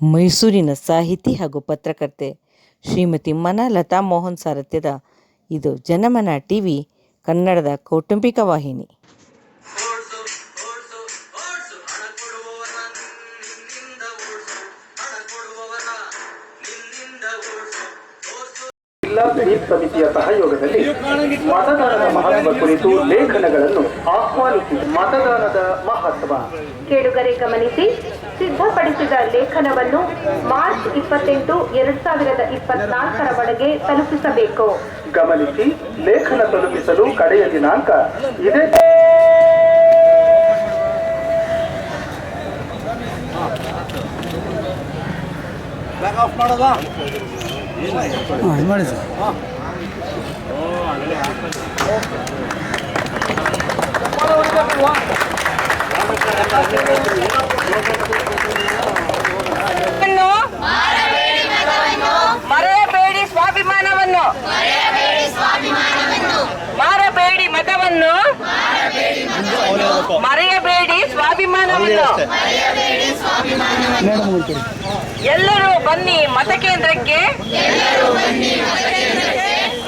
ಮೈಸೂರಿನ ಸಾಹಿತಿ ಹಾಗೂ ಪತ್ರಕರ್ತೆ ಶ್ರೀಮತಿ ಮನ ಲತಾ ಮೋಹನ್ ಸಾರಥ್ಯದ ಇದು ಜನಮನ ಟಿ ವಿ ಕನ್ನಡದ ಕೌಟುಂಬಿಕ ವಾಹಿನಿ. ಸ್ವೀಪ್ ಸಮಿತಿಯ ಸಹಯೋಗದಲ್ಲಿ ಮತದಾನದ ಮಹತ್ವ ಕುರಿತು ಲೇಖನಗಳನ್ನು ಆಹ್ವಾನಿಸಿ ಮತದಾನದ ಮಹತ್ವ. ಕೇಳುಗರೆ ಗಮನಿಸಿ ಸಿದ್ಧಪಡಿಸಿದ ಲೇಖನವನ್ನು ಮಾರ್ಚ್ ಇಪ್ಪತ್ತೆಂಟು ಎರಡ್ ಸಾವಿರದ ಇಪ್ಪತ್ನಾಲ್ಕರ ಒಳಗೆ ತಲುಪಿಸಬೇಕು. ಗಮನಿಸಿ ಲೇಖನ ತಲುಪಿಸಲು ಕಡೆಯ ದಿನಾಂಕ ಇದೇ. ಮಾಡಿ ಸರ್. ಮರೆಯಬೇಡಿ ಸ್ವಾಭಿಮಾನವನ್ನು. ಮಾರಬೇಡಿ ಮತವನ್ನು. ಮರೆಯಬೇಡಿ ಸ್ವಾಭಿಮಾನವನ್ನು. ಎಲ್ಲರೂ ಬನ್ನಿ ಮತಕೇಂದ್ರಕ್ಕೆ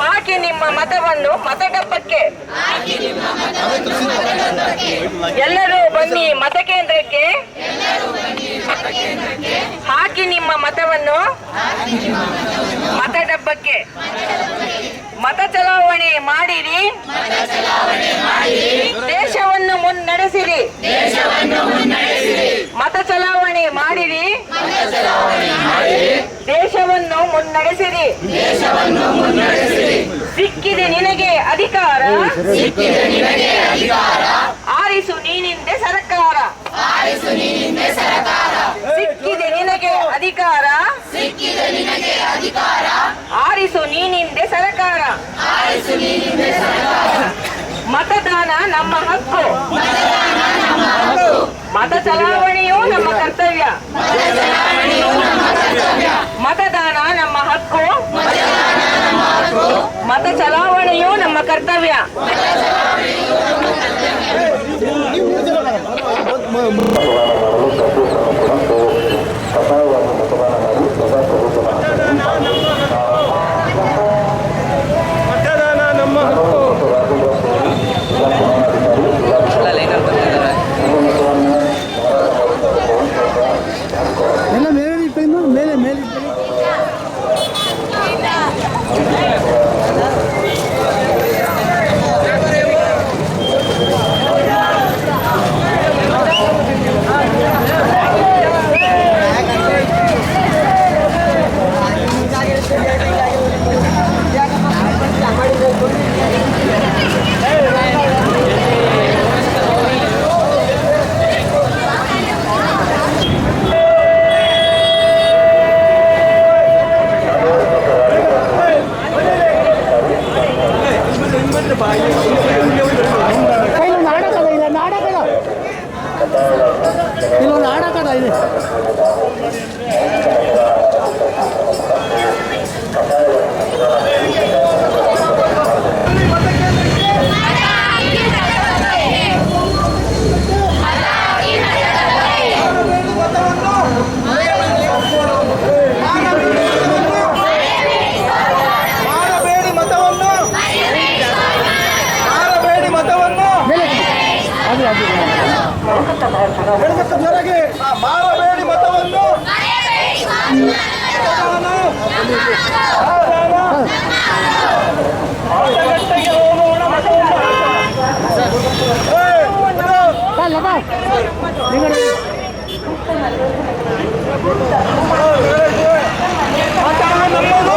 ಹಾಕಿ ನಿಮ್ಮ ಮತವನ್ನು ಮತಗಪ್ಪಕ್ಕೆ ಎಲ್ಲರೂ ಬನ್ನಿ ಮತಕೇಂದ್ರಕ್ಕೆ ಹಾಕಿ ನಿಮ್ಮ ಮತವನ್ನು ಮತಡಬ್ಬಕ್ಕೆ ಮತ ಚಲಾವಣೆ ಮಾಡಿರಿ. ದೇಶವನ್ನು ಮುನ್ನಡೆಸಿರಿ. ಮತ ಚಲಾವಣೆ ಮಾಡಿರಿ. ದೇಶವನ್ನು ಮುನ್ನಡೆಸಿರಿ. ಸಿಕ್ಕಿದೆ ನಿನಗೆ ಅಧಿಕಾರ. ಸಿಕ್ಕಿದೆ ನಿನಗೆ ಅಧಿಕಾರ. ಆರಿಸು ನೀನಿಂದೆ ಸರ್ಕಾರ. ಆರಿಸು ನೀನಿಂದೆ ಸರ್ಕಾರ. ಸಿಕ್ಕಿದೆ ನಿನಗೆ ಅಧಿಕಾರ. ಸಿಕ್ಕಿದೆ ನಿನಗೆ ಅಧಿಕಾರ. ಆರಿಸು ನೀನಿಂದೆ ಸರ್ಕಾರ. ಆರಿಸು ನೀನಿಂದೆ ಸರ್ಕಾರ. ಮತದಾನ ನಮ್ಮ ಹಕ್ಕು. ಮತ ಚಲಾವಣೆಯು ನಮ್ಮ ಕರ್ತವ್ಯ. ಮತದಾನ ನಮ್ಮ ಹಕ್ಕು. ಮತ ಚಲಾವಣೆಯು ನಮ್ಮ ಕರ್ತವ್ಯ ಎಲ್ಲ നിങ്ങൾ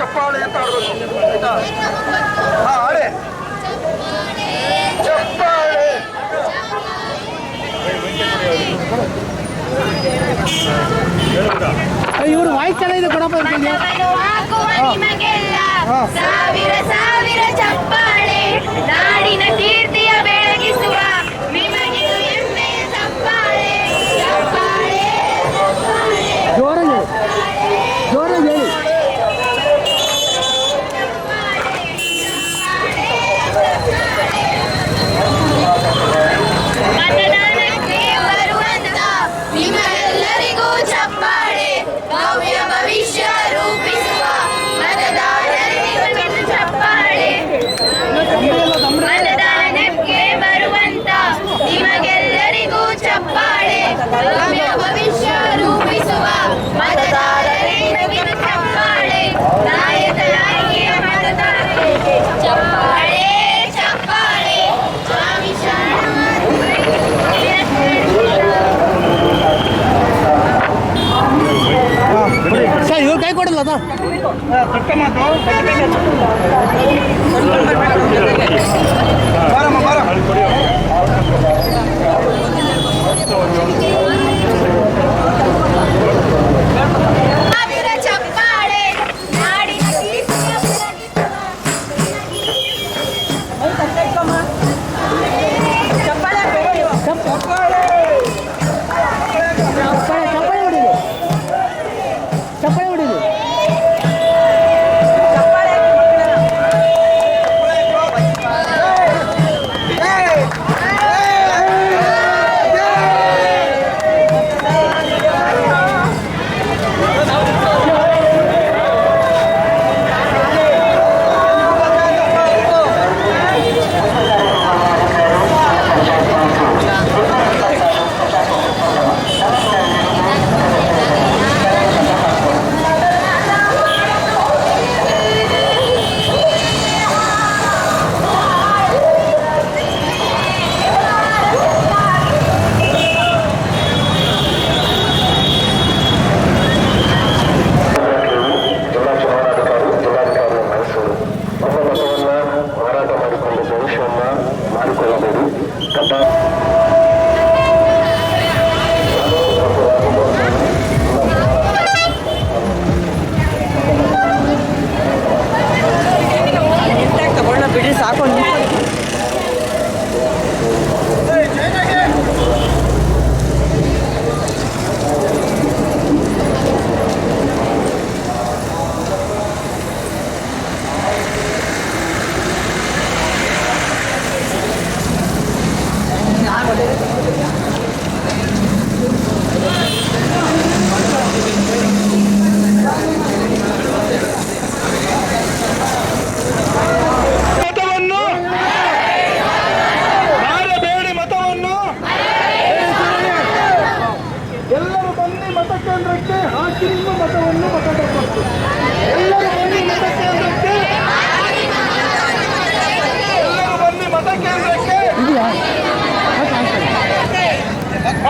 ಚಪ್ಪಾಳೆ ಅಂತ ಆಡಬೇಕು ಆಯ್ತಾ? ಹಾ ಆಡೆ ಚಪ್ಪಾಳೆ. ಇವರು ವಾಯ್ಸ್ ಚೆನ್ನಾಗಿದೆ ಗಣಪ ಸಾವಿರ ಸಾವಿರ ಚಪ್ಪಾಳೆ. ನಾಡಿನ ಕೀರ್ತಿಯ ಬೆಳಗಿಸುವ ಸಾವಿರ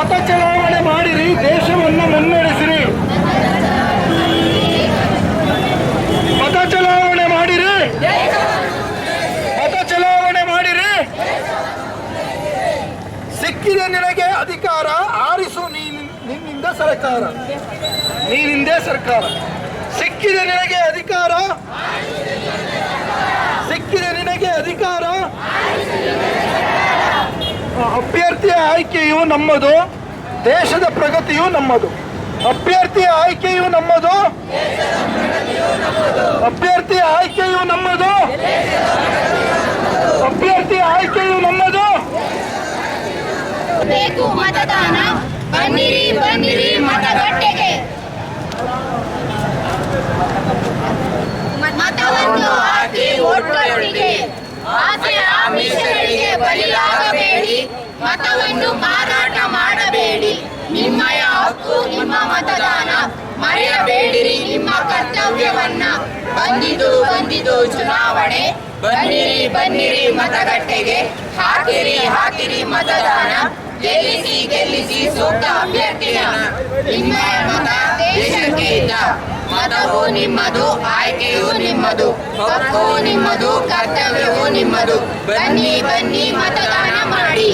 ಮತ ಚಲಾವಣೆ ಮಾಡಿರಿ, ದೇಶವನ್ನು ಮುನ್ನಡೆಸಿರಿ. ಮತ ಚಲಾವಣೆ ಮಾಡಿರಿ. ಮತ ಚಲಾವಣೆ ಮಾಡಿರಿ. ಸಿಕ್ಕಿದ ನಿನಗೆ ಅಧಿಕಾರ, ಆರಿಸು ನೀನ್ ನಿನ್ನಿಂದ ಸರ್ಕಾರ. ನೀನಿಂದೇ ಸರ್ಕಾರ. ಸಿಕ್ಕಿದ ನಿನಗೆ ಅಧಿಕಾರ, ಸಿಕ್ಕಿದ ನಿನಗೆ ಅಧಿಕಾರ. ಅಭ್ಯರ್ಥಿಯ ಆಯ್ಕೆಯು ನಮ್ಮದು, ದೇಶದ ಪ್ರಗತಿಯು ನಮ್ಮದು. ಅಭ್ಯರ್ಥಿಯ ಆಯ್ಕೆಯು ನಮ್ಮದು, ಅಭ್ಯರ್ಥಿಯ ಆಯ್ಕೆಯು ನಮ್ಮದು, ಅಭ್ಯರ್ಥಿಯ ಆಯ್ಕೆಯು ನಮ್ಮದು. ಬೇಕು ಮತದಾನ, ಬನ್ನಿರಿ ಬನ್ನಿರಿ ಮತಗಟ್ಟೆಗೆ. ಮತವನ್ನು ಹಾಕಿ ಒಟ್ಟೊಟ್ಟಿಗೆ ಆಸೆ, ಆಮಿಷಗಳಿಗೆ ಬಲಿಯಾಗಬೇಡಿ ಮತವನ್ನು ಮಾರಾಟ ಮಾಡಬೇಡಿ. ನಿಮ್ಮಯ ಹಕ್ಕು, ನಿಮ್ಮ ಮತದಾನ ಮರೆಯಬೇಡಿರಿ. ನಿಮ್ಮ ಕರ್ತವ್ಯವನ್ನ ಬಂದಿದು ಬಂದಿದು ಚುನಾವಣೆ. ಬನ್ನಿರಿ ಬನ್ನಿರಿ ಮತಗಟ್ಟೆಗೆ. ಹಾಕಿರಿ ಹಾಕಿರಿ ಮತದಾನ. ಗೆಲ್ಲಿಸಿ ಗೆಲ್ಲಿಸಿ ಸೂಕ್ತ ಅಭ್ಯರ್ಥಿಯ ನಿಮ್ಮ ಮತ ದೇಶಕ್ಕೆ ಇಲ್ಲ ಮತವು ನಿಮ್ಮದು, ಆಯ್ಕೆಯು ನಿಮ್ಮದು. ಹಕ್ಕು ನಿಮ್ಮದು, ಕರ್ತವ್ಯವೂ ನಿಮ್ಮದು. ಬನ್ನಿ ಬನ್ನಿ ಮತದಾನ ಮಾಡಿ.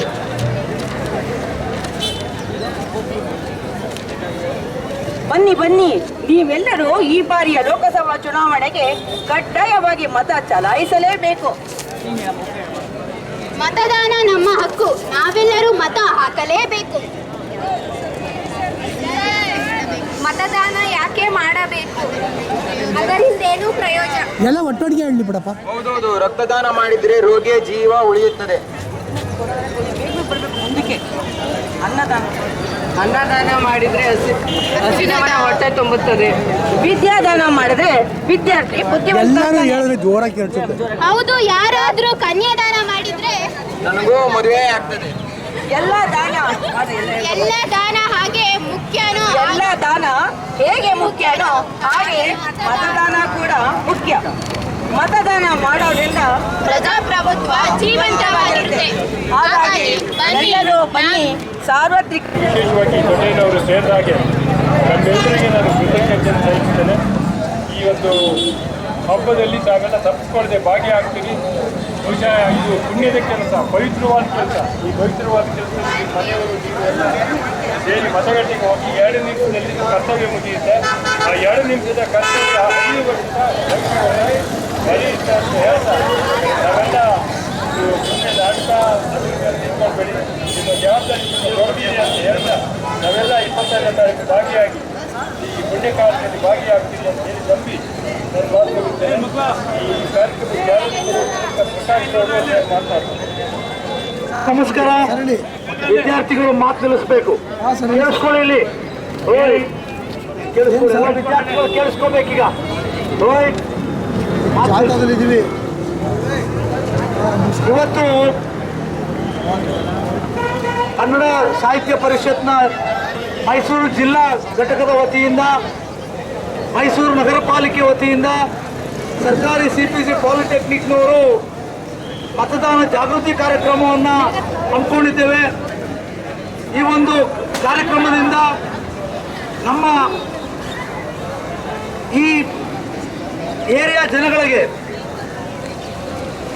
ಬನ್ನಿ ಬನ್ನಿ. ನೀವೆಲ್ಲರೂ ಈ ಬಾರಿಯ ಲೋಕಸಭಾ ಚುನಾವಣೆಗೆ ಕಡ್ಡಾಯವಾಗಿ ಮತ ಚಲಾಯಿಸಲೇಬೇಕು. ಮತದಾನ ನಮ್ಮ ಹಕ್ಕು. ನಾವೆಲ್ಲರೂ ಮತ ಹಾಕಲೇಬೇಕು. ಮತದಾನ ಯಾಕೆ ಮಾಡಬೇಕು? ಅದರಿಂದೇನು ಪ್ರಯೋಜನ? ಎಲ್ಲ ಒಟ್ಟೊಟ್ಟಿಗೆ ಹೇಳಿ ಬಿಡಪ್ಪ. ಹೌದೌದು ರಕ್ತದಾನ ಮಾಡಿದ್ರೆ ರೋಗಿಯ ಜೀವ ಉಳಿಯುತ್ತದೆ. ಮುಂದಕ್ಕೆ. ಅನ್ನದಾನ. ಅನ್ನದಾನ ಮಾಡಿದ್ರೆ ಹಸಿ ಹೊಟ್ಟೆ ತುಂಬುತ್ತದೆ. ವಿದ್ಯಾದಾನ ಮಾಡಿದ್ರೆ ವಿದ್ಯಾರ್ಥಿ ಬುದ್ಧಿವಂತ ಎಲ್ಲರೂ ಹೇಳಿದ್ರೆ ಜೋರಾಗಿ ಹೌದು ಯಾರಾದ್ರೂ ಕನ್ಯಾದಾನ ಮಾಡಿದ್ರೆ ನನಗೂ ಮದುವೆ ಆಗ್ತದೆ. ಎಲ್ಲ ದಾನ. ಎಲ್ಲ ದಾನ ಹಾಗೆ ಮುಖ್ಯನೋ ಎಲ್ಲ ದಾನ ಹೇಗೆ ಮುಖ್ಯನೋ ಹಾಗೆ ಮತದಾನ ಕೂಡ ಮುಖ್ಯ. ಮತದಾನ ಮಾಡೋದ್ರಿಂದ ಪ್ರಜಾಪ್ರಭುತ್ವ ಜೀವಂತವಾಗಿರುತ್ತೆ. ಹಾಗಾಗಿ ಎಲ್ಲರೂ ಬನ್ನಿ. ಸಾರ್ವತ್ರಿಕ ವಿಶೇಷವಾಗಿ ದೊಡ್ಡಯ್ಯನವರು ಸೇರಿದಾಗೆ ನಮ್ಮೆಲ್ಲರಿಗೆ ನಾನು ಕೃತಜ್ಞತೆಯನ್ನು ಸಲ್ಲಿಸ್ತೇನೆ ಈ ಒಂದು ಹಬ್ಬದಲ್ಲಿ ತಾವೆಲ್ಲ ತಪ್ಪಿಸ್ಕೊಳ್ಳದೆ ಭಾಗಿಯಾಗ್ತೀರಿ. ಬಹುಶಃ ಇದು ಪುಣ್ಯದ ಕೆಲಸ ಪವಿತ್ರವಾದ ಕೆಲಸ. ಈ ಪವಿತ್ರವಾದ ಕೆಲಸದಲ್ಲಿ ಮನೆಯವರು ನೀವು ಎಲ್ಲ ಸೇರಿ ಮತಗಟ್ಟೆಗೆ ಹೋಗಿ ಎರಡು ನಿಮಿಷದಲ್ಲಿ ಕರ್ತವ್ಯ ಮುಗಿಯುತ್ತೆ. ಆ ಎರಡು ನಿಮಿಷದ ಕರ್ತವ್ಯ ಐದು ವರ್ಷ ಅಂತ ಹೇಳ್ತಾ ನಾವೆಲ್ಲ ಜವಾಬ್ದಾರಿ ಅಂತ ಹೇಳ್ತಾ ನಾವೆಲ್ಲ ಇಪ್ಪತ್ತೈದನೇ ತಾರೀಕು ಭಾಗಿಯಾಗಿ ಈ ಅಂತ ಹೇಳಿ. ಈ ನಮಸ್ಕಾರ. ವಿದ್ಯಾರ್ಥಿಗಳು ಮಾತು ನಿಲ್ಲಿಸಬೇಕು. ಕೇಳಿಸ್ಕೊಳ್ಳಿ ಕೇಳಿಸ್ಕೊಳ್ಳಿ. ವಿದ್ಯಾರ್ಥಿಗಳು ಕೇಳಿಸ್ಕೋಬೇಕೀಗ ಓಯ್ ಜಾತಕದಲ್ಲಿದ್ದೀವಿ ಇವತ್ತು ಕನ್ನಡ ಸಾಹಿತ್ಯ ಪರಿಷತ್ನ ಮೈಸೂರು ಜಿಲ್ಲಾ ಘಟಕದ ವತಿಯಿಂದ, ಮೈಸೂರು ನಗರ ಪಾಲಿಕೆ ವತಿಯಿಂದ ಸರ್ಕಾರಿ ಸಿ ಪಿ ಸಿ ಪಾಲಿಟೆಕ್ನಿಕ್ನವರು ಮತದಾನ ಜಾಗೃತಿ ಕಾರ್ಯಕ್ರಮವನ್ನು ಹಮ್ಮಿಕೊಂಡಿದ್ದೇವೆ. ಈ ಒಂದು ಕಾರ್ಯಕ್ರಮದಿಂದ ನಮ್ಮ ಈ ಏರಿಯಾ ಜನಗಳಿಗೆ,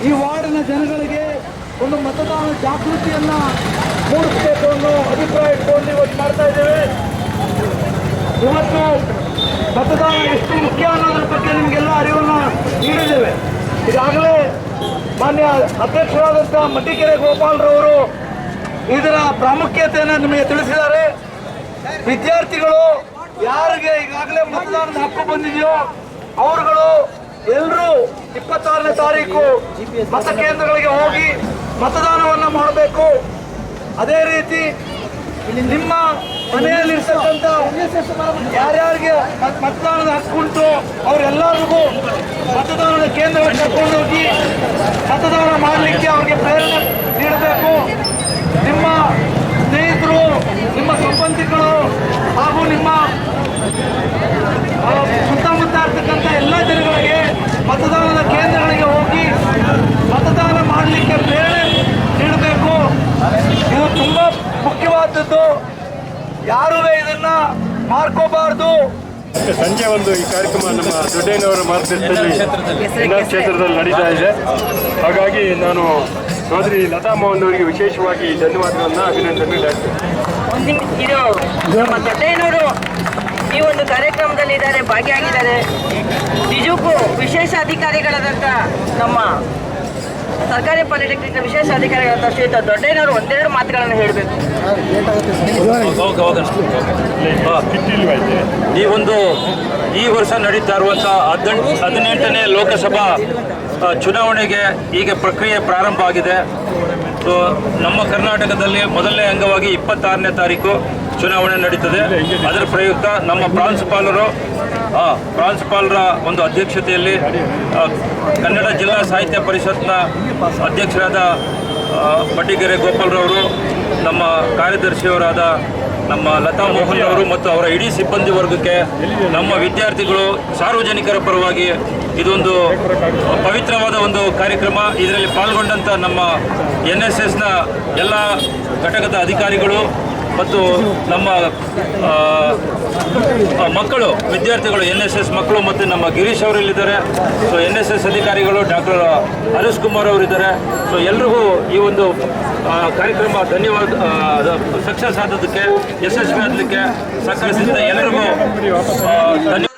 ಈ ವಾರ್ಡಿನ ಜನಗಳಿಗೆ ಒಂದು ಮತದಾನ ಜಾಗೃತಿಯನ್ನ ಮೂಡಿಸಬೇಕು ಅನ್ನೋ ಅಭಿಪ್ರಾಯ ಇಟ್ಕೊಂಡು ಇವತ್ತು ಮಾಡ್ತಾ ಇದ್ದೇವೆ. ಇವತ್ತು ಮತದಾನ ಎಷ್ಟು ಮುಖ್ಯ ಅನ್ನೋದ್ರ ಬಗ್ಗೆ ನಿಮಗೆಲ್ಲ ಅರಿವನ್ನು ನೀಡಿದ್ದೇವೆ. ಈಗಾಗಲೇ ಮಾನ್ಯ ಅಧ್ಯಕ್ಷರಾದಂಥ ಮಟ್ಟಿಕೆರೆ ಗೋಪಾಲ್ರವರು ಇದರ ಪ್ರಾಮುಖ್ಯತೆಯನ್ನು ನಿಮಗೆ ತಿಳಿಸಿದ್ದಾರೆ. ವಿದ್ಯಾರ್ಥಿಗಳು ಯಾರಿಗೆ ಈಗಾಗಲೇ ಮತದಾನದ ಹಕ್ಕು ಬಂದಿದೆಯೋ ಅವರುಗಳು ಎಲ್ಲರೂ ಇಪ್ಪತ್ತಾರನೇ ತಾರೀಕು ಮತಕೇಂದ್ರಗಳಿಗೆ ಹೋಗಿ ಮತದಾನವನ್ನು ಮಾಡಬೇಕು. ಅದೇ ರೀತಿ ನಿಮ್ಮ ಮನೆಯಲ್ಲಿರ್ತಕ್ಕಂಥ ಯಾರ್ಯಾರಿಗೆ ಮತದಾನದ ಮತದಾನದ ಹಕ್ಕುಂಟು ಅವರೆಲ್ಲರಿಗೂ ಮತದಾನದ ಕೇಂದ್ರವನ್ನು ಕರ್ಕೊಂಡು ಹೋಗಿ ಮತದಾನ ಮಾಡಲಿಕ್ಕೆ ಅವರಿಗೆ ಪ್ರೇರಣೆ ನೀಡಬೇಕು. ನಿಮ್ಮ ಸ್ನೇಹಿತರು, ನಿಮ್ಮ ಸಂಬಂಧಿಕರು ಹಾಗೂ ನಿಮ್ಮ ಆ, ಸುತ್ತಮುತ್ತ ಇರ್ತಕ್ಕಂಥ ಎಲ್ಲ ಜನಗಳಿಗೆ ಮತದಾನದ ಕೇಂದ್ರಗಳಿಗೆ ಹೋಗಿ ಮತದಾನ ಮಾಡಲಿಕ್ಕೆ ಪ್ರೇರಣೆ ನೀಡಬೇಕು ಇದು ತುಂಬ ಮುಖ್ಯವಾದದ್ದು ಯಾರೂ ಇದನ್ನ ಮಾರ್ಕೋಬಾರ್ದು. ಸಂಜೆ ಒಂದು ಈ ಕಾರ್ಯಕ್ರಮ ನಮ್ಮ ದೊಡ್ಡಯ್ಯನವರ ಮಾರ್ಗದರ್ಶನದಲ್ಲಿ ಎಲ್ಲ ಕ್ಷೇತ್ರದಲ್ಲಿ ನಡೀತಾ ಇದೆ. ಹಾಗಾಗಿ ನಾನು ಸೋದರಿ ಲತಾ ಮೋಹನ್ ಅವರಿಗೆ ವಿಶೇಷವಾಗಿ ಧನ್ಯವಾದಗಳನ್ನು ಅಭಿನಂದನೆ ಇದು ನಮ್ಮ ದೊಡ್ಡಯ್ಯನವರು ಈ ಒಂದು ಕಾರ್ಯಕ್ರಮದಲ್ಲಿ ಇದ್ದಾರೆ ಭಾಗಿಯಾಗಿದ್ದಾರೆ. ನಿಜಕ್ಕೂ ವಿಶೇಷ ಅಧಿಕಾರಿಗಳಾದಂಥ ನಮ್ಮ ಸರ್ಕಾರಿ ಪಾಲಿಟೆಕ್ನಿಕ್ನ ವಿಶೇಷ ಅಧಿಕಾರಿಗಳಾದಂಥ ಶ್ರೀಯುತ ದೊಡ್ಡಯ್ಯನವರು ಒಂದೆರಡು ಮಾತುಗಳನ್ನು ಹೇಳಬೇಕು. ಈ ಒಂದು ಈ ವರ್ಷ ನಡೀತಾ ಇರುವಂಥ ಹದಿನೆಂಟು ಹದಿನೆಂಟನೇ ಲೋಕಸಭಾ ಚುನಾವಣೆಗೆ ಈಗ ಪ್ರಕ್ರಿಯೆ ಪ್ರಾರಂಭ ಆಗಿದೆ. ಸೊ ನಮ್ಮ ಕರ್ನಾಟಕದಲ್ಲಿ ಮೊದಲನೇ ಅಂಗವಾಗಿ ಇಪ್ಪತ್ತಾರನೇ ತಾರೀಕು ಚುನಾವಣೆ ನಡೀತದೆ. ಅದರ ಪ್ರಯುಕ್ತ ನಮ್ಮ ಪ್ರಾಂಶುಪಾಲರು ಪ್ರಾಂಶುಪಾಲರ ಒಂದು ಅಧ್ಯಕ್ಷತೆಯಲ್ಲಿ ಕನ್ನಡ ಜಿಲ್ಲಾ ಸಾಹಿತ್ಯ ಪರಿಷತ್ನ ಅಧ್ಯಕ್ಷರಾದ ಬಡ್ಡಿಗೆರೆ ಗೋಪಾಲ್ರವರು ನಮ್ಮ ಕಾರ್ಯದರ್ಶಿಯವರಾದ ನಮ್ಮ ಲತಾ ಮೋಹನ್ ಅವರು ಮತ್ತು ಅವರ ಇಡೀ ಸಿಬ್ಬಂದಿ ವರ್ಗಕ್ಕೆ ನಮ್ಮ ವಿದ್ಯಾರ್ಥಿಗಳು ಸಾರ್ವಜನಿಕರ ಪರವಾಗಿ ಇದೊಂದು ಪವಿತ್ರವಾದ ಒಂದು ಕಾರ್ಯಕ್ರಮ. ಇದರಲ್ಲಿ ಪಾಲ್ಗೊಂಡಂಥ ನಮ್ಮ ಎನ್ ಎಸ್ ಎಸ್ನ ಎಲ್ಲ ಘಟಕದ ಅಧಿಕಾರಿಗಳು ಮತ್ತು ನಮ್ಮ ಮಕ್ಕಳು, ವಿದ್ಯಾರ್ಥಿಗಳು ಎನ್ ಎಸ್ ಎಸ್ ಮಕ್ಕಳು ಮತ್ತು ನಮ್ಮ ಗಿರೀಶ್ ಅವರಲ್ಲಿದ್ದಾರೆ. ಸೊ ಎನ್ ಎಸ್ ಎಸ್ ಅಧಿಕಾರಿಗಳು, ಡಾಕ್ಟರ್ ಹರೀಶ್ ಕುಮಾರ್ ಅವರಿದ್ದಾರೆ. ಸೊ ಎಲ್ರಿಗೂ ಈ ಒಂದು ಕಾರ್ಯಕ್ರಮ ಧನ್ಯವಾದ ಸಕ್ಸಸ್ ಆದದಕ್ಕೆ ಯಶಸ್ವಿ ಆದದಕ್ಕೆ ಸಹಕರಿಸಿದ ಎಲ್ಲರಿಗೂ ಧನ್ಯವಾದ